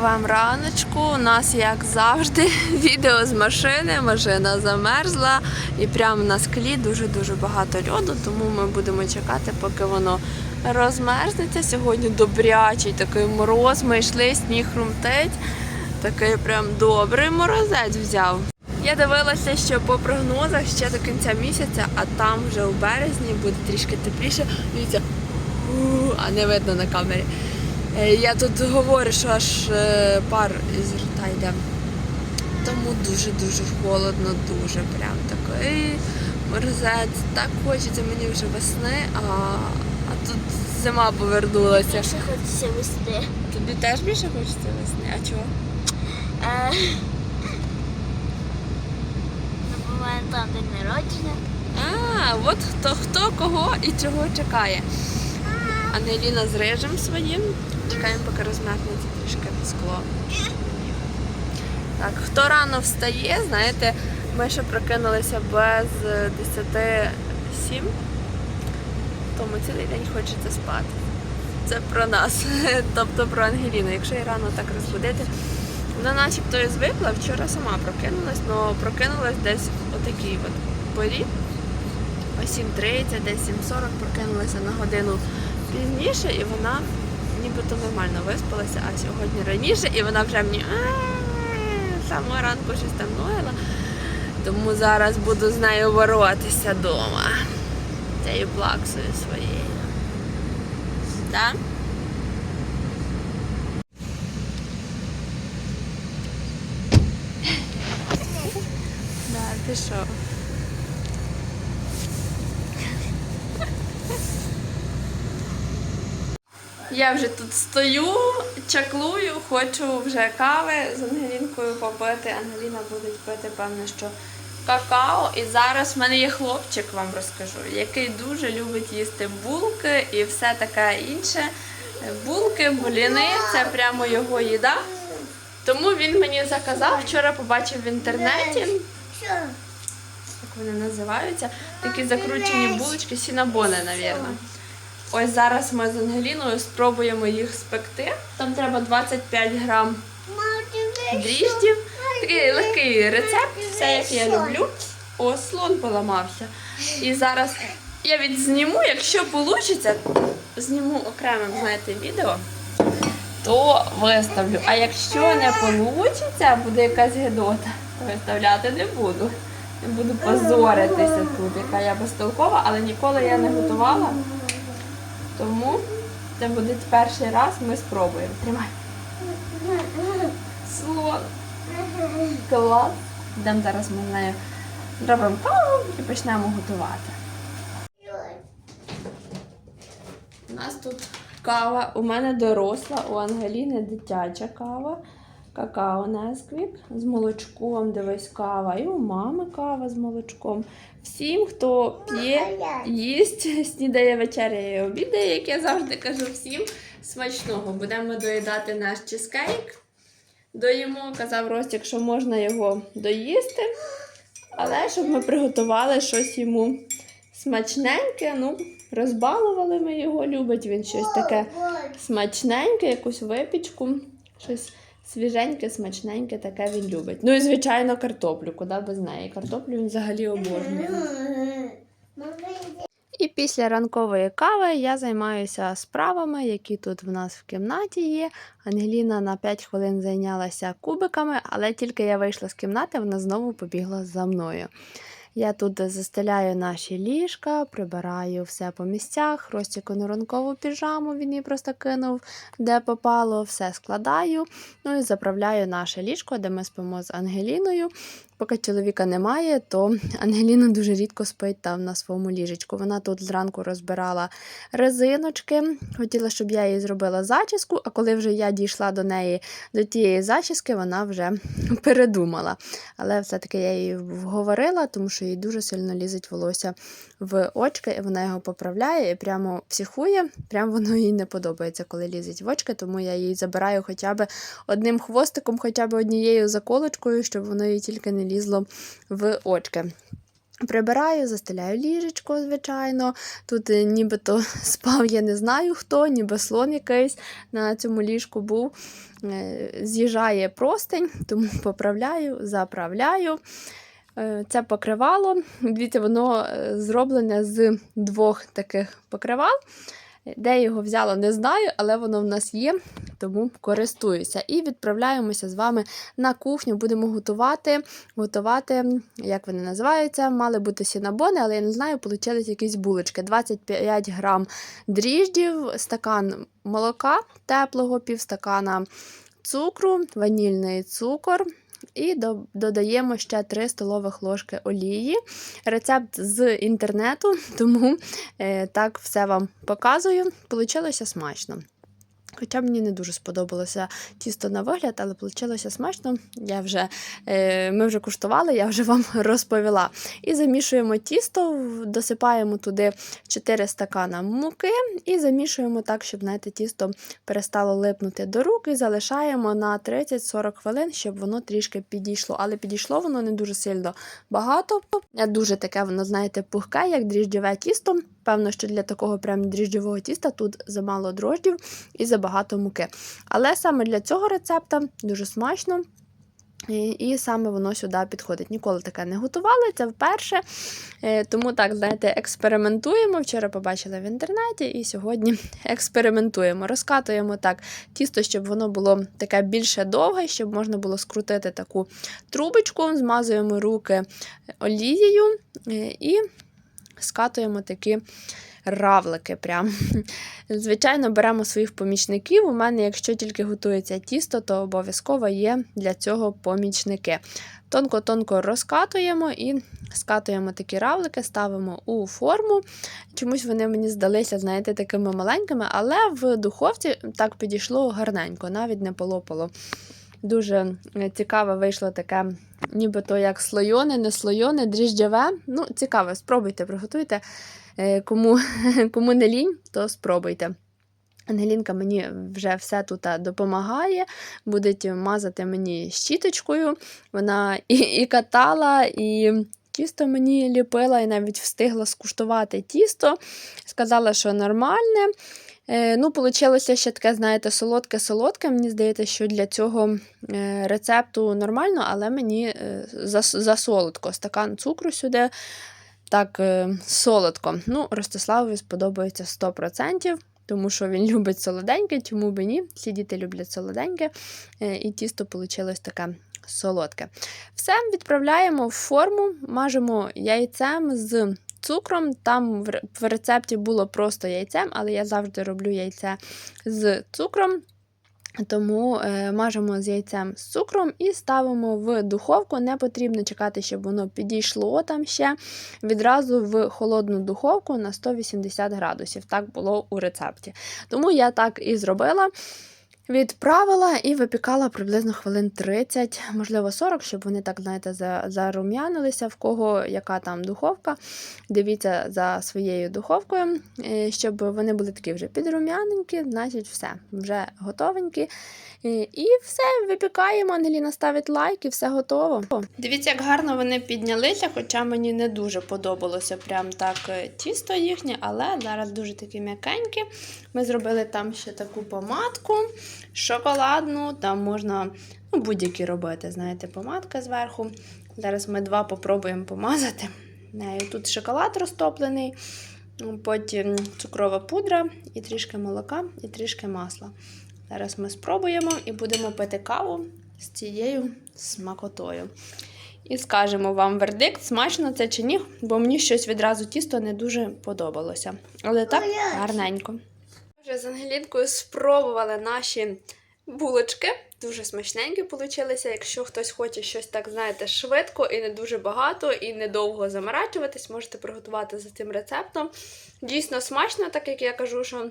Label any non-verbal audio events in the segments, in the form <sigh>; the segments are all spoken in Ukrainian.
Вам раночку. У нас, як завжди, <laughs> відео з машини. Машина замерзла і прямо на склі дуже-дуже багато льоду, тому ми будемо чекати, поки воно розмерзнеться. Сьогодні добрячий такий мороз. Ми йшли, сніг хрумтить. Такий прям добрий морозець взяв. Я дивилася, що по прогнозах ще до кінця місяця, а там вже у березні буде трішки тепліше. Дивіться, а не видно на камері. Е, Я тут говорю, що аж е, пар із рта йде. Тому дуже-дуже холодно, дуже прям такий морозець. Так хочеться мені вже весни, а, а тут зима повернулася. Ще хочеться вести. Тобі теж більше хочеться весни? А чого? Е, ну, там день народження. А, от хто хто кого і чого чекає. Ангеліна з рижем своїм. Чекаємо, поки розм'якнеться трішки скло. Так, хто рано встає, знаєте, ми ще прокинулися без 10-7, тому цілий день хочеться спати. Це про нас, <laughs> тобто про Ангеліну. Якщо її рано так розбудити. Вона начебто і звикла, вчора сама прокинулась, але прокинулась десь отакій от порі. О 7.30, десь 7.40 прокинулася на годину пізніше, і вона нібито нормально виспалася, а сьогодні раніше, і вона вже мені самого ранку щось там ноїла. Тому зараз буду з нею боротися вдома. Цією плаксою своєю. Так? Да, пішов. Я вже тут стою, чаклую, хочу вже кави з Ангелінкою попити. Ангеліна буде пити, певно, що какао. І зараз в мене є хлопчик, вам розкажу, який дуже любить їсти булки і все таке інше. Булки, буліни це прямо його їда. Тому він мені заказав, вчора побачив в інтернеті, як вони називаються, такі закручені булочки, сінабони, навірно. Ось зараз ми з Ангеліною спробуємо їх спекти. Там треба 25 грам дріждів. Такий легкий рецепт, все як я люблю. О, слон поламався. І зараз я відзніму, якщо вийде, зніму окремим, знаєте, відео, то виставлю. А якщо не вийде, буде якась гедота, то виставляти не буду. Не буду позоритися тут, яка я безтолкова, але ніколи я не готувала. Тому це буде перший раз, ми спробуємо. Тримай. Слон. Клас. Йдемо зараз ми з нею зробимо каву і почнемо готувати. У нас тут кава. У мене доросла, у Ангеліни дитяча кава. Какао Несквік з молочком, дивись, кава. І у мами кава з молочком. Всім, хто п'є, їсть, снідає, вечеряє обідає, як я завжди кажу всім, смачного. Будемо доїдати наш чизкейк. Доїмо, казав Ростік, що можна його доїсти. Але щоб ми приготували щось йому смачненьке, ну, розбалували ми його, любить він щось таке смачненьке, якусь випічку, щось свіженьке, смачненьке, таке він любить. Ну і, звичайно, картоплю, куди без неї. Картоплю він взагалі обожнює. І після ранкової кави я займаюся справами, які тут в нас в кімнаті є. Ангеліна на 5 хвилин зайнялася кубиками, але тільки я вийшла з кімнати, вона знову побігла за мною. Я тут застеляю наші ліжка, прибираю все по місцях, розтіку ранкову піжаму, він її просто кинув, де попало, все складаю. Ну і заправляю наше ліжко, де ми спимо з Ангеліною. Поки чоловіка немає, то Ангеліна дуже рідко спить там на своєму ліжечку. Вона тут зранку розбирала резиночки. Хотіла, щоб я їй зробила зачіску, а коли вже я дійшла до неї до тієї зачіски, вона вже передумала. Але все-таки я її вговорила, тому що їй дуже сильно лізить волосся в очки, і вона його поправляє і прямо психує. Прямо воно їй не подобається, коли лізить в очки, тому я їй забираю хоча б одним хвостиком, хоча б однією заколочкою, щоб воно їй тільки не лізло в очки. Прибираю, застеляю ліжечко, звичайно. Тут е, нібито <laughs> спав, я не знаю хто, ніби слон якийсь на цьому ліжку був. Е, З'їжджає простень, тому <laughs> поправляю, заправляю. Е, Це покривало. Дивіться, воно зроблене з двох таких покривал. Де його взяла, не знаю, але воно в нас є, тому користуюся. І відправляємося з вами на кухню. Будемо готувати. Готувати, як вони називаються, мали бути сінабони, але я не знаю, получились якісь булочки. 25 грам дріждів, стакан молока теплого, півстакана цукру, ванільний цукор. І до- додаємо ще 3 столових ложки олії. Рецепт з інтернету, <laughs> тому е, так все вам показую. Получилося смачно. Хоча мені не дуже сподобалося тісто на вигляд, але вийшло смачно. Я вже, е, ми вже куштували, я вже вам <laughs> розповіла. І замішуємо тісто, досипаємо туди 4 стакана муки і замішуємо так, щоб знаєте, тісто перестало липнути до рук і залишаємо на 30-40 хвилин, щоб воно трішки підійшло. Але підійшло воно не дуже сильно багато. Дуже таке воно, знаєте, пухке, як дріжджове тісто. Певно, що для такого прям дріжджового тіста тут замало дрождів і забагато муки. Але саме для цього рецепта дуже смачно. І, і саме воно сюди підходить. Ніколи таке не готували, це вперше. Е, Тому так, знаєте, експериментуємо. Вчора побачила в інтернеті, і сьогодні <laughs> експериментуємо. Розкатуємо так тісто, щоб воно було таке більше довге, щоб можна було скрутити таку трубочку, змазуємо руки олією е, і скатуємо такі равлики. Прям. <laughs> Звичайно, беремо своїх помічників. У мене, якщо тільки готується тісто, то обов'язково є для цього помічники. Тонко-тонко розкатуємо і скатуємо такі равлики, ставимо у форму. Чомусь вони мені здалися, знаєте, такими маленькими, але в духовці так підійшло гарненько, навіть не полопало. Дуже е, цікаве вийшло таке, нібито як слойоне, не слойоне, дріжджаве. Ну, цікаве, спробуйте, приготуйте. Е, Кому, <laughs> кому не лінь, то спробуйте. Ангелінка мені вже все тут допомагає, буде мазати мені щіточкою. Вона і, і катала, і тісто мені ліпила, і навіть встигла скуштувати тісто. Сказала, що нормальне. Е, ну, Получилося ще таке, знаєте, солодке-солодке. Мені здається, що для цього е, рецепту нормально, але мені зас- засолодко. Стакан цукру сюди так е, солодко. Ну, Ростиславові сподобається 100%, тому що він <laughs> любить солоденьке, чому б ні. Всі діти люблять солоденьке, е, і тісто вийшло таке солодке. Все відправляємо в форму, мажемо яйцем з цукром. Там в рецепті було просто яйцем, але я завжди роблю яйце з цукром. Тому е, мажемо з яйцем з цукром і ставимо в духовку. Не потрібно чекати, щоб воно підійшло там ще. Відразу в холодну духовку на 180 градусів. Так було у рецепті. Тому я так і зробила. Відправила і випікала приблизно хвилин 30, можливо 40, щоб вони так, знаєте, за- зарум'янилися, в кого яка там духовка. Дивіться за своєю духовкою, щоб вони були такі вже підрум'яненькі, значить все, вже готовенькі. І все, випікаємо. Ангеліна ставить лайк і все готово. Дивіться, як гарно вони піднялися, хоча мені не дуже подобалося прям так е, тісто їхнє, але зараз дуже такі м'якенькі. Ми зробили там ще таку помадку шоколадну, там можна ну, будь-які робити, знаєте, помадка зверху. Зараз ми два попробуємо помазати. Нею Тут шоколад розтоплений, ну, потім цукрова пудра, і трішки молока, і трішки масла. Зараз ми спробуємо і будемо пити каву з цією смакотою. І скажемо вам вердикт, смачно це чи ні, бо мені щось відразу тісто не дуже подобалося. Але так гарненько. Вже з Ангелінкою спробували наші булочки. Дуже смачненькі получилися. Якщо хтось хоче щось так, знаєте, швидко і не дуже багато, і недовго заморачуватись, можете приготувати за цим рецептом. Дійсно смачно, так як я кажу, що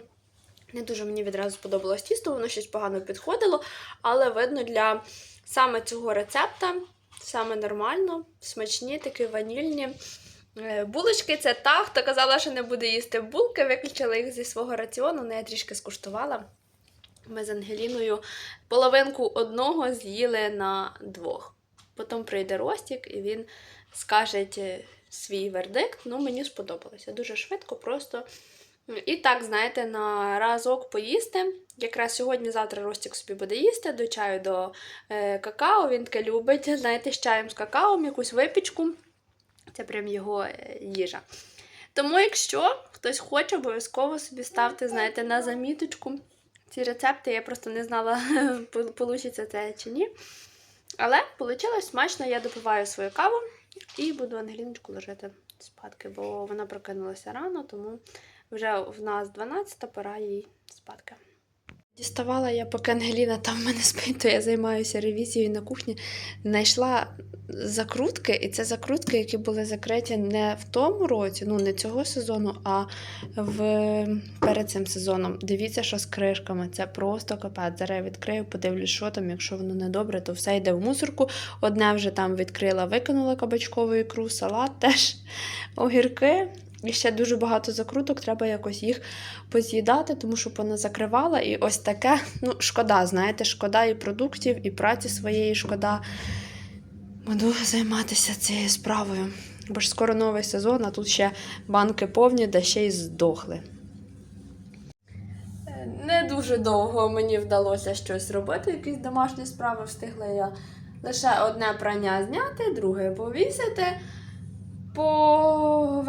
не дуже мені відразу сподобалось тісто, воно щось погано підходило, але видно для саме цього рецепта саме нормально, смачні, такі ванільні. Е, Булочки це та, хто казала, що не буде їсти булки, виключила їх зі свого раціону, але я трішки скуштувала. Ми з Ангеліною половинку одного з'їли на двох. Потім прийде Ростік, і він скаже, е, свій вердикт. Ну, мені сподобалося. Дуже швидко, просто. І так, знаєте, на разок поїсти. Якраз сьогодні-завтра Ростік собі буде їсти до чаю до е, какао. Він таке любить, <laughs> знаєте, з чаєм з какао, якусь випічку. Це прям його е, їжа. Тому, якщо хтось хоче, обов'язково собі ставте, знаєте, на заміточку ці рецепти. Я просто не знала, <laughs> вийде це чи ні. Але вийшло смачно, я допиваю свою каву і буду Ангеліночку лежати спадки, бо вона прокинулася рано, тому вже в нас 12 пора їй спадки. Діставала я, поки Ангеліна там в мене спить, то я займаюся ревізією на кухні. Знайшла закрутки, і це закрутки, які були закриті не в тому році, ну не цього сезону, а в перед цим сезоном. Дивіться, що з кришками. Це просто капець. Зараз я відкрию, подивлюсь, що там. Якщо воно не добре, то все йде в мусорку. Одне вже там відкрила, викинула кабачкову ікру, салат теж огірки. І ще дуже багато закруток, треба якось їх поз'їдати, тому що вона закривала. І ось таке, ну, шкода, знаєте, шкода і продуктів, і праці своєї шкода. Буду займатися цією справою. Бо ж скоро новий сезон, а тут ще банки повні, де ще й здохли. Не дуже довго мені вдалося щось робити, якісь домашні справи встигла я лише одне прання зняти, друге повісити,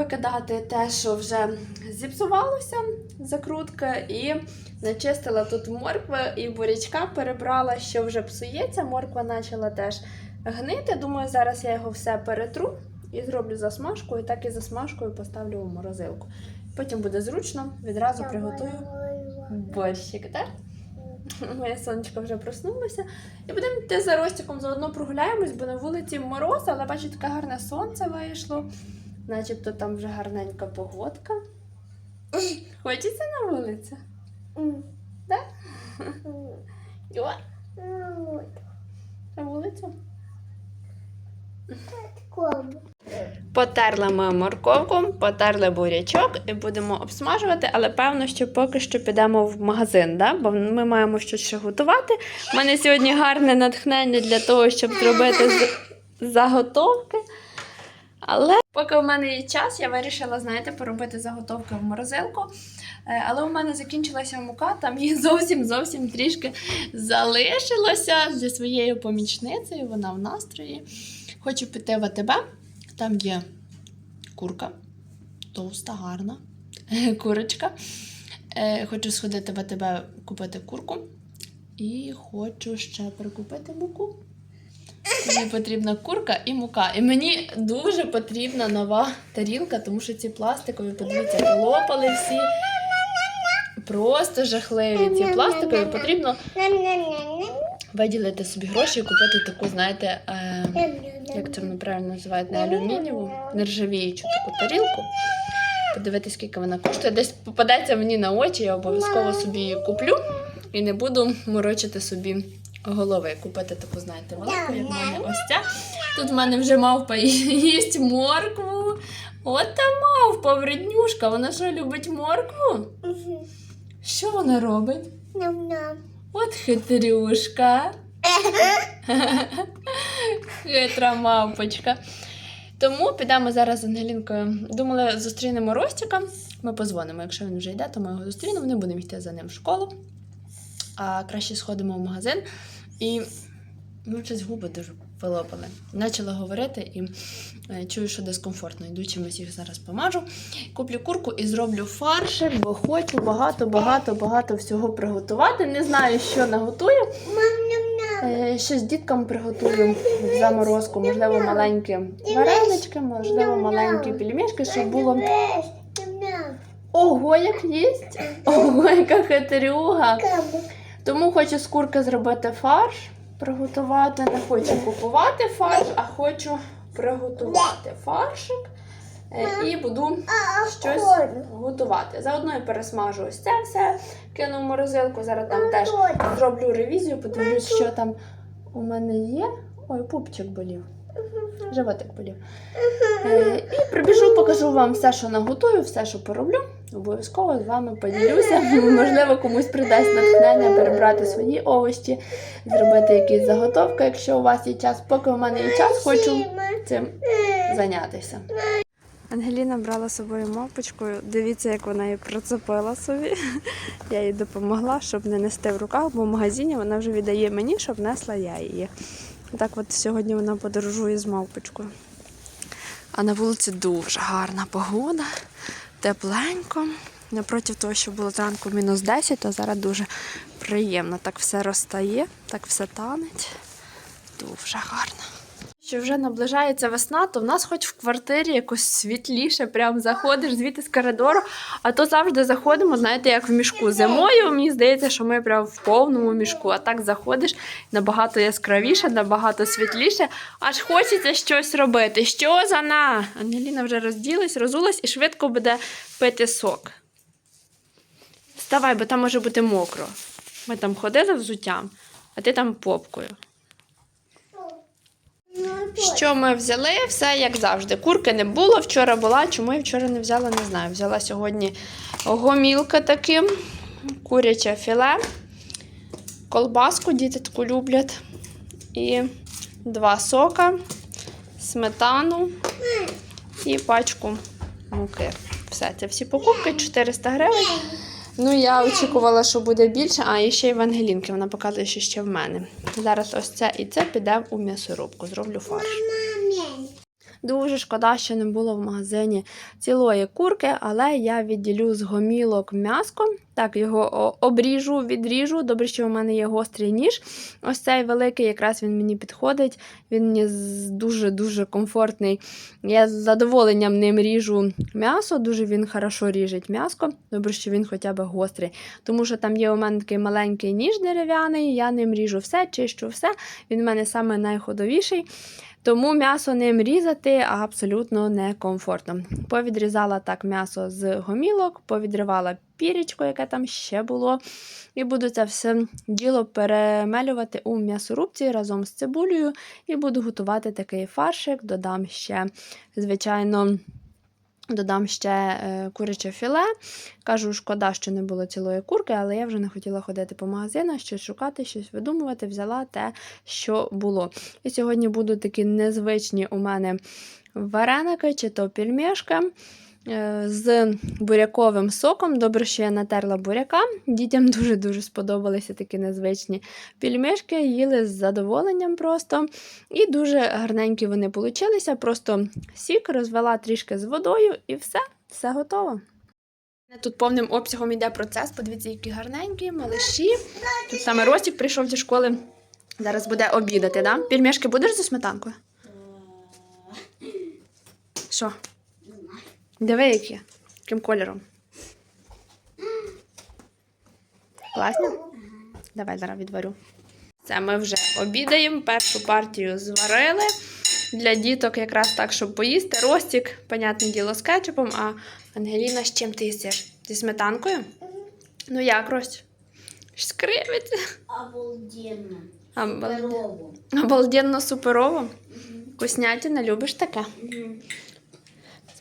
повикидати те, що вже зіпсувалося, закрутка, і начистила тут моркви і бурячка перебрала, що вже псується. Морква почала теж гнити. Думаю, зараз я його все перетру і зроблю засмажку, і так і засмажкою поставлю у морозилку. Потім буде зручно, відразу приготую борщик, так? Моє сонечко вже проснулося. І будемо йти за Ростиком, заодно прогуляємось, бо на вулиці мороз, але бачу, таке гарне сонце вийшло. Начебто там вже гарненька погодка. <laughs> Хочеться на вулицю? Так? На вулицю. Потерли ми морковку, потерли бурячок і будемо обсмажувати, але певно, що поки що підемо в магазин, да? бо ми маємо щось ще готувати. У мене сьогодні гарне натхнення для того, щоб зробити заготовки. Але поки в мене є час, я вирішила, знаєте, поробити заготовки в морозилку. Е, Але у мене закінчилася мука, там її зовсім зовсім трішки залишилося зі своєю помічницею. Вона в настрої. Хочу піти в АТБ. Там є курка, товста, гарна <laughs> курочка. Е, Хочу сходити в АТБ купити курку. І хочу ще прикупити муку. Мені потрібна курка і мука. І мені дуже потрібна нова тарілка, тому що ці пластикові, подивіться, полопали всі. Просто жахливі. Ці пластикові потрібно виділити собі гроші і купити таку, знаєте, е, як це воно правильно називають, не алюмінієву, нержавіючу таку тарілку. Подивитися, скільки вона коштує. Десь попадеться мені на очі, я обов'язково собі її куплю і не буду морочити собі голови. Купити таку, знаєте, велику, як в мене ось ця. Тут в мене вже мавпа їсть моркву. От та мавпа, вреднюшка, вона що любить моркву? Що вона робить? От хитрюшка. Хитра мавпочка. Тому підемо зараз з Ангелінкою. Думали, зустрінемо Ростіка. Ми позвонимо. Якщо він вже йде, то ми його зустрінемо. Не будемо йти за ним в школу. А краще сходимо в магазин. І ну, щось губи дуже вилопали. Почала говорити і е, чую, що дискомфортно. Йду чимось їх зараз помажу. Куплю курку і зроблю фаршик, бо хочу багато, багато, багато всього приготувати. Не знаю, що наготую. Е, Щось діткам приготую в заморозку, можливо, маленькі варенички, можливо, маленькі пельмешки, щоб було. Ого, як їсть! Ого, яка хитрюга! Тому хочу з курки зробити фарш, приготувати. Не хочу купувати фарш, а хочу приготувати фаршик. Е, І буду щось готувати. Заодно і пересмажу ось це все, кину в морозилку. Зараз там теж зроблю ревізію, подивлюсь, що там у мене є. Ой, пупчик болів. Животик болів. Е, І прибіжу, покажу вам все, що наготую, все, що пороблю. Обов'язково з вами поділюся. <laughs> Можливо, комусь придасть натхнення перебрати свої овочі, зробити якісь заготовки, якщо у вас є час. Поки у мене є час, хочу цим зайнятися. Ангеліна брала з собою мавпочку. Дивіться, як вона її прицепила собі. Я їй допомогла, щоб не нести в руках, бо в магазині вона вже віддає мені, щоб несла я її. Так от сьогодні вона подорожує з мавпочкою. А на вулиці дуже гарна погода, тепленько. Напроти того, що було зранку мінус 10, то зараз дуже приємно. Так все розтає, так все танеть. Дуже гарно. Що вже наближається весна, то в нас хоч в квартирі якось світліше, прям заходиш звідти з коридору, а то завжди заходимо, знаєте, як в мішку. Зимою мені здається, що ми прям в повному мішку, а так заходиш набагато яскравіше, набагато світліше, аж хочеться щось робити. Що за на? Ангеліна вже розділась, розулась і швидко буде пити сок. Вставай, бо там може бути мокро. Ми там ходили взуттям, а ти там попкою. Що ми взяли? Все як завжди. Курки не було. Вчора була. Чому я вчора не взяла, не знаю. Взяла сьогодні гомілка таким, куряче філе, колбаску, діти таку люблять. І два сока, сметану і пачку муки. Все, це всі покупки 400 гривень. Ну, я очікувала, що буде більше, а і ще й в Ангелінки. Вона показує, що ще в мене. Зараз ось це і це піде у м'ясорубку. Зроблю фарш. Дуже шкода, що не було в магазині цілої курки, але я відділю з гомілок м'яско. Так, його обріжу, відріжу. Добре, що у мене є гострий ніж. Ось цей великий, якраз він мені підходить. Він мені дуже-дуже комфортний. Я з задоволенням ним ріжу м'ясо, дуже він хорошо ріжить м'яско. Добре, що він хоча б гострий. Тому що там є у мене такий маленький ніж дерев'яний, я ним ріжу все, чищу все. Він у мене найходовіший. Тому м'ясо ним різати абсолютно некомфортно. Повідрізала так м'ясо з гомілок, повідривала пірічку, яке там ще було. І буду це все діло перемелювати у м'ясорубці разом з цибулею. І буду готувати такий фаршик. Додам ще, звичайно, додам ще е, куряче філе. Кажу, шкода, що не було цілої курки, але я вже не хотіла ходити по магазинах, щось шукати, щось видумувати. Взяла те, що було. І сьогодні будуть такі незвичні у мене вареники чи то пельмешки е, з буряковим соком. Добре, що я натерла буряка. Дітям дуже-дуже сподобалися такі незвичні пельмешки. Їли з задоволенням просто. І дуже гарненькі вони получилися. Просто сік розвела трішки з водою і все, все готово. Тут повним обсягом йде процес. Подивіться, які гарненькі, малиші. Тут саме Ростік прийшов зі школи. Зараз буде обідати, да? Пельмешки будеш зі сметанкою? Що? Диви, які. Яким кольором? Класні? Давай зараз відварю. Це ми вже обідаємо. Першу партію зварили. Для діток якраз так, щоб поїсти. Ростік, понятне діло, з кетчупом, а Ангеліна з чим ти їсиш? Зі сметанкою? Ну як, Рость? Скривиться. Обалденно. Обалденно суперово. Вкуснятина, любиш таке?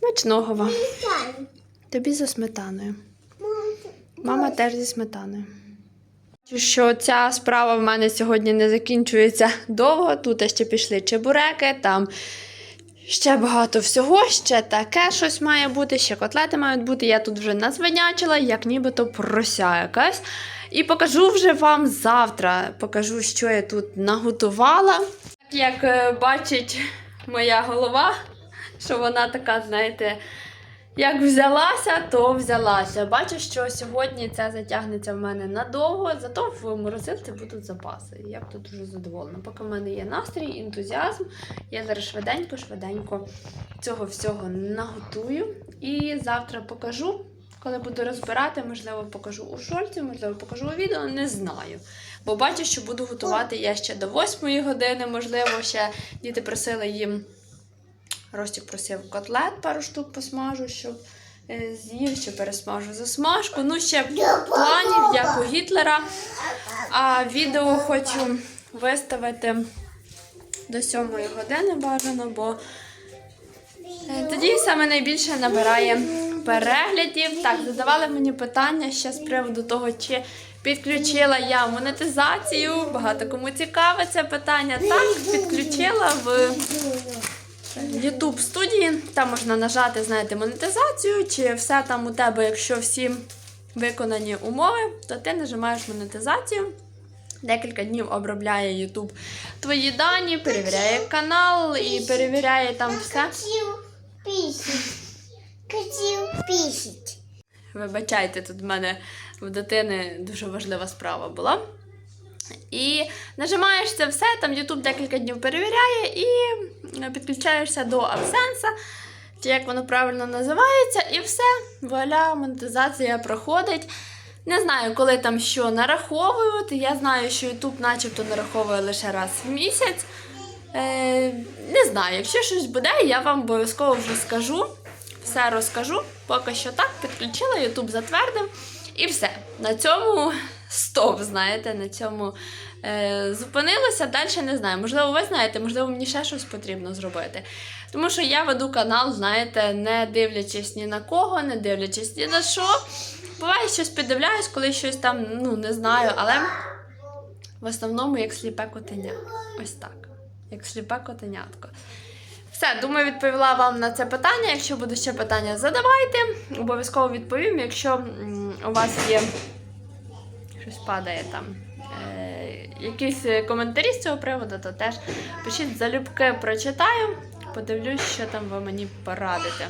Смачного вам. Тобі за сметаною. Мама теж зі сметаною. Що ця справа в мене сьогодні не закінчується довго. Тут ще пішли чебуреки, там ще багато всього, ще таке щось має бути, ще котлети мають бути. Я тут вже назвинячила, як нібито прося якась. І покажу вже вам завтра. Покажу, що я тут наготувала. Як е, бачить моя голова, що вона така, знаєте, як взялася, то взялася. Бачу, що сьогодні це затягнеться в мене надовго, зато в морозилці будуть запаси. Я б тут дуже задоволена. Поки в мене є настрій, ентузіазм, я зараз швиденько, швиденько цього всього наготую. І завтра покажу, коли буду розбирати, можливо, покажу у шорті, можливо, покажу у відео, не знаю. Бо бачу, що буду готувати я ще до 8 години, можливо, ще діти просили їм. Ростік просив котлет, пару штук посмажу, щоб е, з'їв, ще пересмажу засмажку. Ну, ще планів, як у Гітлера. А відео хочу виставити до 7 години бажано, бо е, тоді саме найбільше набирає переглядів. Так, задавали мені питання ще з приводу того, чи підключила я монетизацію. Багато кому цікаве це питання. Так, підключила в YouTube студії. Там можна нажати, знаєте, монетизацію, чи все там у тебе, якщо всі виконані умови, то ти нажимаєш монетизацію. Декілька днів обробляє YouTube твої дані, перевіряє канал і перевіряє там все. Хотів пісить. Вибачайте, тут в мене в дитини дуже важлива справа була. І нажимаєш це все, там YouTube декілька днів перевіряє і підключаєшся до AdSense, чи як воно правильно називається, і все, вуаля, монетизація проходить. Не знаю, коли там що нараховують. Я знаю, що YouTube начебто нараховує лише раз в місяць. Е, не знаю, якщо щось буде, я вам обов'язково вже скажу. Все розкажу. Поки що так, підключила, YouTube затвердив. І все. На цьому стоп, знаєте, на цьому е, зупинилося. Далі не знаю. Можливо, ви знаєте, можливо, мені ще щось потрібно зробити. Тому що я веду канал, знаєте, не дивлячись ні на кого, не дивлячись ні на що. Буває, щось піддивляюсь, коли щось там, ну, не знаю, але в основному як сліпе котеня. Ось так. Як сліпе котенятко. Все, думаю, відповіла вам на це питання. Якщо будуть ще питання, задавайте. Обов'язково відповім. Якщо у вас є падає там. Е, якісь е, коментарі з цього приводу, то теж пишіть залюбки, прочитаю, подивлюсь, що там ви мені порадите.